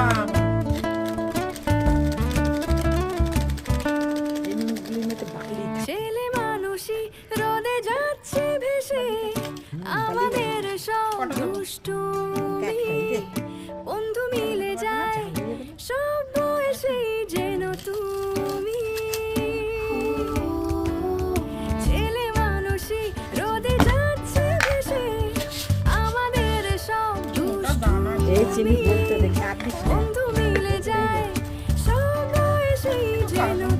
mom. ছেলে মানুষই রোদে যাচ্ছে ভেসে। আমাদের সব দুষ্টুমি। বন্ধু মিলে যায় সব বয়সে যেন তুমি। ছেলে মানুষই রোদে যাচ্ছে ভেসে আমাদের সব দুষ্টুমি। I.